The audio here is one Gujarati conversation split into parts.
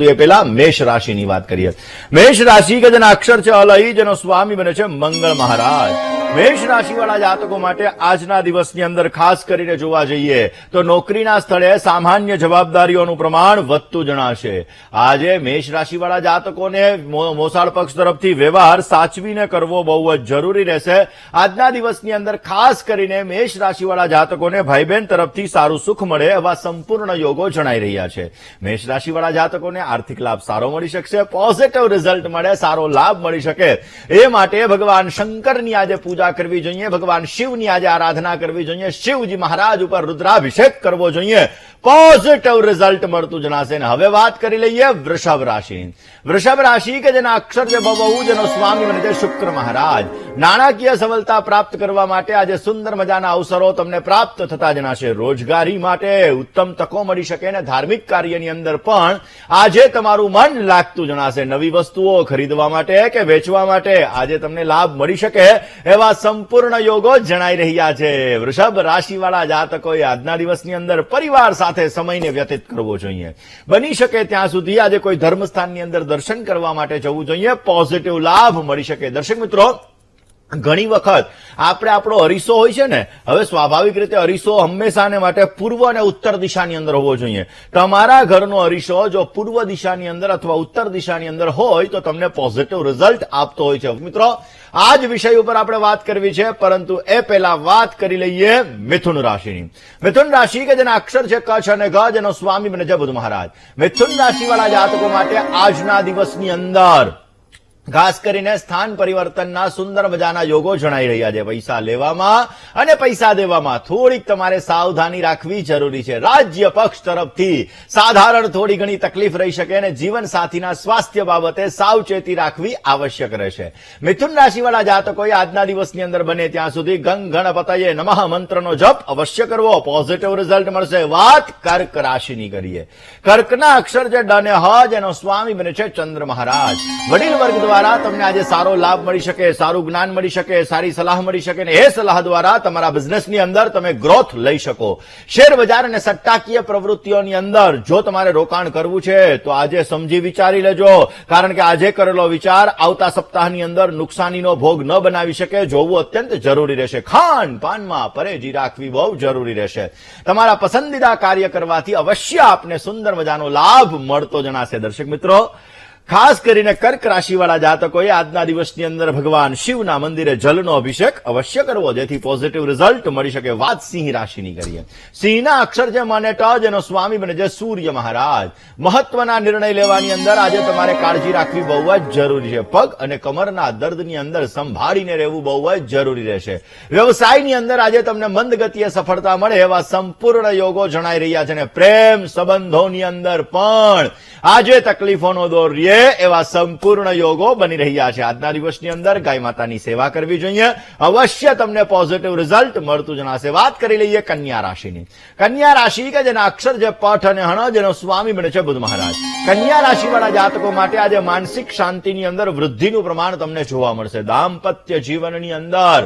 પરંતુ એ પહેલા મેષ રાશિની વાત કરીએ. મેષ રાશિ કે જેના અક્ષર છે અલઈ જેનો સ્વામી બને છે મંગળ મહારાજ. મેષ રાશિવાળા જાતકો માટે આજના દિવસની અંદર ખાસ કરીને જોવા જઈએ તો નોકરીના સ્થળે સામાન્ય જવાબદારીઓનું પ્રમાણ વધતું જણાશે. આજે મેષ રાશિવાળા જાતકોને મોસાળ પક્ષ તરફથી વ્યવહાર સાચવીને કરવો બહુ જ જરૂરી રહેશે. આજના દિવસની અંદર ખાસ કરીને મેષ રાશિવાળા જાતકોને ભાઈ બહેન તરફથી સારું સુખ મળે એવા સંપૂર્ણ યોગો જણાઈ રહ્યા છે. મેષ રાશિવાળા જાતકોને આર્થિક લાભ સારો મળી શકશે, પોઝિટિવ રિઝલ્ટ મળે, સારો લાભ મળી શકે. એ માટે ભગવાન શંકરની આજે પૂજા કરવી જોઈએ, ભગવાન શિવની આજે આરાધના કરવી જોઈએ, શિવજી મહારાજ ઉપર રુદ્રાભિષેક કરવો જોઈએ. પોઝિટિવ રિઝલ્ટ મળતું જણાશે ને હવે વાત કરી લઈએ વૃષભ રાશિ. વૃષભ રાશિ કે જેના અક્ષર છે બહુ જેનો સ્વામી બને છે શુક્ર મહારાજ. નાણાકીય સફળતા પ્રાપ્ત કરવા માટે આજે સુંદર મજાના અવસરો તમને પ્રાપ્ત થતા જણાશે. રોજગારી માટે ઉત્તમ તકો મળી શકે અને ધાર્મિક કાર્યની અંદર પણ આજે તમારું મન લાગતું જણાશે. નવી વસ્તુઓ ખરીદવા માટે કે વેચવા માટે આજે તમને લાભ મળી શકે એવા સંપૂર્ણ યોગો જણાઈ રહ્યા છે. વૃષભ રાશિવાળા જાતકોએ આજના દિવસની અંદર પરિવાર સાથે સમયને વ્યતીત કરવો જોઈએ. બની શકે ત્યાં સુધી આજે કોઈ ધર્મસ્થાનની અંદર દર્શન કરવા માટે જવું જોઈએ. પોઝિટિવ લાભ મળી શકે. દર્શક મિત્રો ઘણી વખત આપણે આપણો અરીસો હોય છે ને, હવે સ્વાભાવિક રીતે અરીસો હંમેશાને માટે પૂર્વ અને ઉત્તર દિશાની અંદર હોવો જોઈએ. તમારા ઘરનો અરીસો જો પૂર્વ દિશાની અંદર અથવા ઉત્તર દિશાની અંદર હોય, તો તમને પોઝિટિવ રિઝલ્ટ આપતો હોય છે. મિત્રો આ જ વિષય ઉપર આપણે વાત કરવી છે, પરંતુ એ પહેલા વાત કરી લઈએ મિથુન રાશિની. મિથુન રાશિ કે જેના અક્ષર છે કચ્છ અને ગ જેનો સ્વામી બને છે મહારાજ. મિથુન રાશિવાળા જાતકો માટે આજના દિવસની અંદર ખાસ કરીને સ્થાન પરિવર્તનના સુંદર મજાના યોગો જણાઈ રહ્યા છે. પૈસા લેવામાં અને પૈસા દેવામાં થોડીક તમારે સાવધાની રાખવી જરૂરી છે. રાજ્ય પક્ષ તરફથી સાધારણ થોડી ઘણી તકલીફ રહી શકે અને જીવન સ્વાસ્થ્ય બાબતે સાવચેતી રાખવી આવશ્યક રહેશે. મિથુન રાશિવાળા જાતકોએ આજના દિવસની અંદર બને ત્યાં સુધી ગંગ ગણપતયે નમઃ મંત્રનો જપ અવશ્ય કરવો. પોઝિટિવ રિઝલ્ટ મળશે. વાત કર્ક રાશિની કરીએ. કર્કના અક્ષર જે ડને હ, જેનો સ્વામી બને છે ચંદ્ર મહારાજ. વડીલ વર્ગ દ્વારા તમને આજે સારો લાભ મળી શકે, સારું જ્ઞાન મળી શકે, સારી સલાહ મળી શકે અને એ સલાહ દ્વારા તમારા બિઝનેસની અંદર તમે ગ્રોથ લઈ શકો. શેર અને સટ્ટાકીય પ્રવૃત્તિઓની અંદર જો તમારે રોકાણ કરવું છે, તો આજે સમજી વિચારી લેજો. કારણ કે આજે કરેલો વિચાર આવતા સપ્તાહની અંદર નુકસાનીનો ભોગ ન બનાવી શકે, જોવું અત્યંત જરૂરી રહેશે. ખાન પાનમાં પરેજી રાખવી બહુ જરૂરી રહેશે. તમારા પસંદીદા કાર્ય કરવાથી અવશ્ય આપને સુંદર મજાનો લાભ મળતો જણાશે. દર્શક મિત્રો ખાસ કરીને કર્ક રાશિવાળા જાતકોએ આજના દિવસની અંદર ભગવાન શિવના મંદિરે જલનો અભિષેક અવશ્ય કરવો, જેથી પોઝિટિવ રિઝલ્ટ મળી શકે વાત સિંહ રાશિની કરીએ. સિંહના અક્ષર જે માને ટ, જેનો સ્વામી બને છે સૂર્ય મહારાજ. મહત્વના નિર્ણય લેવાની અંદર આજે તમારે કાળજી રાખવી બહુ જ જરૂરી છે. પગ અને કમરના દર્દની અંદર સંભાળીને રહેવું બહુ જ જરૂરી રહેશે. વ્યવસાયની અંદર આજે તમને મંદ ગતિએ સફળતા મળે એવા સંપૂર્ણ યોગો જણાઈ રહ્યા છે અને પ્રેમ સંબંધોની અંદર પણ. આજે તકલીફોનો દોર રહે એવા સંપૂર્ણ યોગો બની રહ્યા છે. આજના દિવસની અંદર ગાય માતાની સેવા કરવી જોઈએ. અવશ્ય તમને પોઝિટિવ રિઝલ્ટ મળતું જણાશે વાત કરી લઈએ કન્યા રાશિની. કન્યા રાશિ કે જેના અક્ષર જે પઠ અને હણ જેનો સ્વામી બને છે બુધ મહારાજ. કન્યા રાશિવાળા જાતકો માટે આજે માનસિક શાંતિની અંદર વૃદ્ધિનું પ્રમાણ તમને જોવા મળશે. દાંપત્ય જીવનની અંદર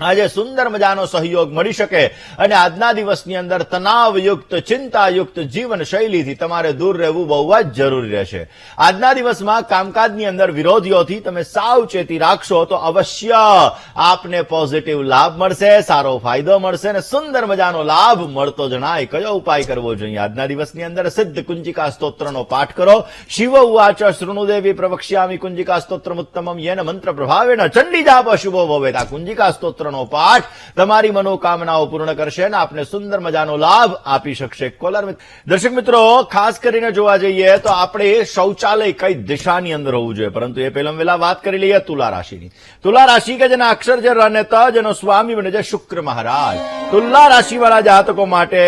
આજે સુંદર મજાનો સહયોગ મળી શકે અને આજના દિવસની અંદર તણાવયુક્ત, ચિંતાયુક્ત જીવન શૈલીથી તમારે દૂર રહેવું બહુ જ જરૂરી રહેશે. આજના દિવસમાં કામકાજની અંદર વિરોધીઓથી તમે સાવચેતી રાખશો તો અવશ્ય આપને પોઝિટિવ લાભ મળશે, સારો ફાયદો મળશે અને સુંદર મજાનો લાભ મળતો જણાય. કયો ઉપાય કરવો જોઈએ? આજના દિવસની અંદર સિદ્ધ કુંજિકા સ્તોત્રનો પાઠ કરો. શિવ ઉવાચ શૃણુદેવી પ્રવક્ષ્યામી કુંજિકા સ્તોત્રમ ઉત્તમમ યેન મંત્ર પ્રભાવેણ ચંડી જાપ શુભો ભવેત. કુંજિકા સ્તોત્રનો પાઠ તમારી મનોકામનાઓ પૂર્ણ કરશે અને આપને સુંદર મજાનો લાભ આપી શકશે. કોલર દર્શક મિત્રો, ખાસ કરીને જોવા જઈએ તો આપણે શૌચાલય કઈ દિશાની અંદર હોવું જોઈએ? પરંતુ એ પહેલા વેલા વાત કરી લઈએ તુલા રાશિની. તુલા રાશિ કે જેના અક્ષર જે ર અને ત જેનો સ્વામી બને છે શુક્ર મહારાજ. તુલા રાશિવાળા જાતકો માટે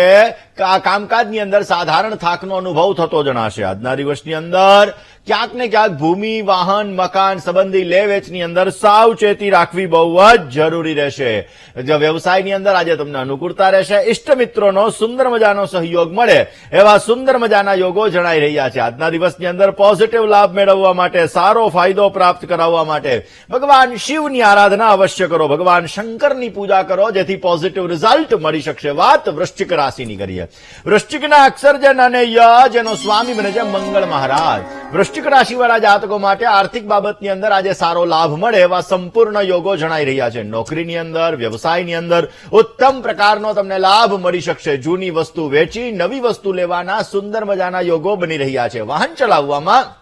કામકાજની અંદર સાધારણ થાકનો અનુભવ થતો જણાશે. આજના દિવસની અંદર ક્યાંક ને ક્યાંક ભૂમિ, વાહન, મકાન સંબંધી લે વેચની અંદર સાવચેતી રાખવી બહુ જ જરૂરી રહેશે. વ્યવસાયની અંદર આજે તમને અનુકૂળતા રહેશે ઇષ્ટ મિત્રોનો સુંદર મજાનો સહયોગ મળે એવા સુંદર મજાના યોગો જણાઈ રહ્યા છે. આજના દિવસની અંદર પોઝિટિવ લાભ મેળવવા માટે, સારો ફાયદો પ્રાપ્ત કરાવવા માટે ભગવાન શિવની આરાધના અવશ્ય કરો. ભગવાન શંકરની પૂજા કરો, જેથી પોઝિટિવ રિઝલ્ટ મળી શકશે. વાત વૃશ્ચિક રાશિની કરીએ. વૃશ્ચિકના અક્ષરજન અને ય જેનો સ્વામી બને છે મંગળ મહારાજ. વૃશ્ચિક રાશિવાળા જાતકો માટે આર્થિક બાબતની અંદર આજે સારો લાભ મળે એવા સંપૂર્ણ યોગો જણાઈ રહ્યા છે. નોકરીની અંદર, વ્યવસાયની અંદર ઉત્તમ પ્રકારનો તમને લાભ મળી શકશે. જૂની વસ્તુ વેચી નવી વસ્તુ લેવાના સુંદર મજાના યોગો બની રહ્યા છે. વાહન ચલાવવામાં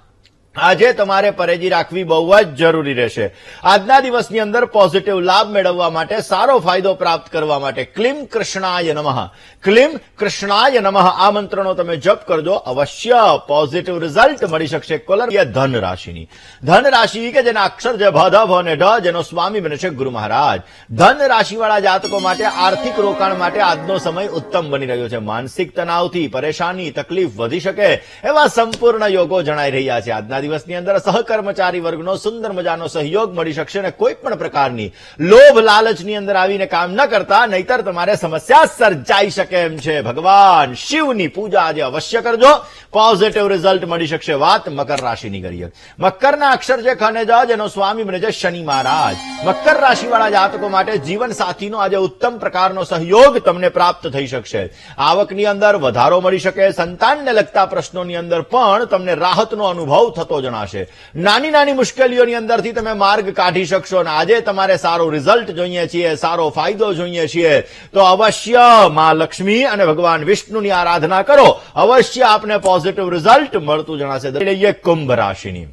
આજે તમારે પરેજી રાખવી બહુ જ જરૂરી રહેશે. આજના દિવસની અંદર પોઝિટિવ લાભ મેળવવા માટે સારો ફાયદો પ્રાપ્ત કરવા માટે ક્લિમ કૃષ્ણાય નમઃ. ક્લિમ કૃષ્ણાય નમઃ. આ મંત્રનો તમે જપ કરજો. અવશ્ય પોઝિટિવ રિઝલ્ટ મળી શકશે કોલર ધન રાશિની કે જેના અક્ષર જે ભ અને ઢ, જેનો સ્વામી બને છે ગુરુ મહારાજ. ધન રાશિવાળા જાતકો માટે આર્થિક રોકાણ માટે આજનો સમય ઉત્તમ બની રહ્યો છે. માનસિક તણાવથી પરેશાની તકલીફ વધી શકે એવા સંપૂર્ણ યોગો જણાઈ રહ્યા છે આજના દિવસની અંદર સહકર્મચારી વર્ગનો સુંદર મજાનો સહયોગ મળી શકશે અને કોઈ પણ પ્રકારની લોભ લાલચની અંદર આવીને કામ ન કરતા, નહીતર તમારે સમસ્યા સર્જાઈ શકે એમ છે. ભગવાન શિવની પૂજા આજે અવશ્ય કરજો. પોઝિટિવ રિઝલ્ટ મળી શકશે વાત મકર રાશિની કરીએ મકરના અક્ષર જે ખને જ, જેનો સ્વામી બને છે શનિ મહારાજ. મકર રાશિવાળા જાતકો માટે જીવન સાથીનો આજે ઉત્તમ પ્રકારનો સહયોગ તમને પ્રાપ્ત થઈ શકશે. આવકની અંદર વધારો મળી શકે, સંતાનને લગતા પ્રશ્નોની અંદર પણ તમને રાહતનો અનુભવ થતો જણાશે. નાની નાની મુશ્કેલીઓની અંદરથી તમે માર્ગ કાઢી શકશો અને આજે તમારે સારો રિઝલ્ટ જોઈએ છીએ, સારો ફાયદો જોઈએ છીએ, તો અવશ્ય મા લક્ષ્મી અને ભગવાન વિષ્ણુની આરાધના કરો. અવશ્ય આપને પોઝિટિવ રિઝલ્ટ મળતું જણાશે. લઈએ કુંભ રાશિની.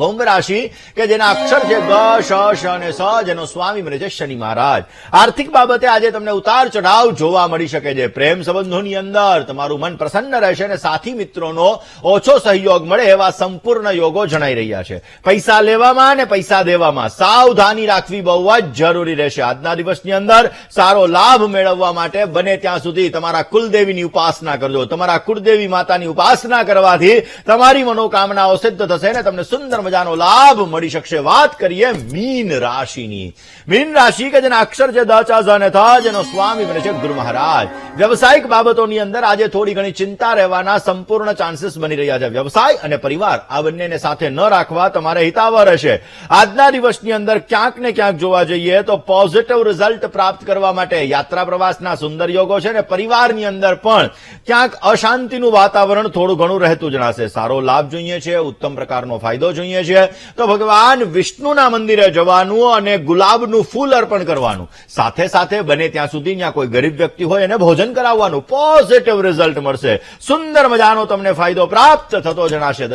કુંભ રાશિ કે જેના અક્ષર છે ગ, શ શ અને સ, જેનો સ્વામી બને છે શનિ મહારાજ. આર્થિક બાબતે આજે તમને ઉતાર ચઢાવ જોવા મળી શકે છે. પ્રેમ સંબંધોની અંદર તમારું મન પ્રસન્ન રહેશે અને સાથી મિત્રોનો ઓછો સહયોગ મળે એવા સંપૂર્ણ યોગો જણાઈ રહ્યા છે. પૈસા લેવામાં અને પૈસા દેવામાં સાવધાની રાખવી બહુ જ જરૂરી રહેશે. આજના દિવસની અંદર સારો લાભ મેળવવા માટે બને ત્યાં સુધી તમારા કુલદેવીની ઉપાસના કરજો. તમારા કુળદેવી માતાની ઉપાસના કરવાથી તમારી મનોકામનાઓ સિદ્ધ થશે અને તમને સુંદર મજાનો લાભ મળી શકશે. વાત કરીએ મીન રાશિની. મીન રાશિ કે જેના અક્ષર છે અને થ જેનો સ્વામી બને છે ગુરુ મહારાજ. વ્યવસાયિક બાબતોની અંદર આજે થોડી ઘણી ચિંતા રહેવાના સંપૂર્ણ ચાન્સીસ બની રહ્યા છે. વ્યવસાય અને પરિવાર આ બંનેને સાથે ન રાખવા તમારે હિતાવહ રહેશે. આજના દિવસની અંદર ક્યાંક ને ક્યાંક જોવા જઈએ તો પોઝિટિવ રિઝલ્ટ પ્રાપ્ત કરવા માટે યાત્રા પ્રવાસના સુંદર યોગો છે અને પરિવારની અંદર પણ ક્યાંક અશાંતિનું વાતાવરણ થોડું ઘણું રહેતું જણાશે. સારો લાભ જોઈએ છે, ઉત્તમ પ્રકારનો ફાયદો જોઈએ છે. તો ભગવાન વિષ્ણુના મંદિરે જવાનું અને ગુલાબનું ફૂલ અર્પણ કરવાનું. સાથે સાથે બને ત્યાં સુધી ત્યાં કોઈ ગરીબ વ્યક્તિ હોય એને ભોજન કરાવવાનું. પોઝિટિવ રિઝલ્ટ મળશે. સુંદર મજાનો તમને ફાયદો પ્રાપ્ત થતો જણાશે.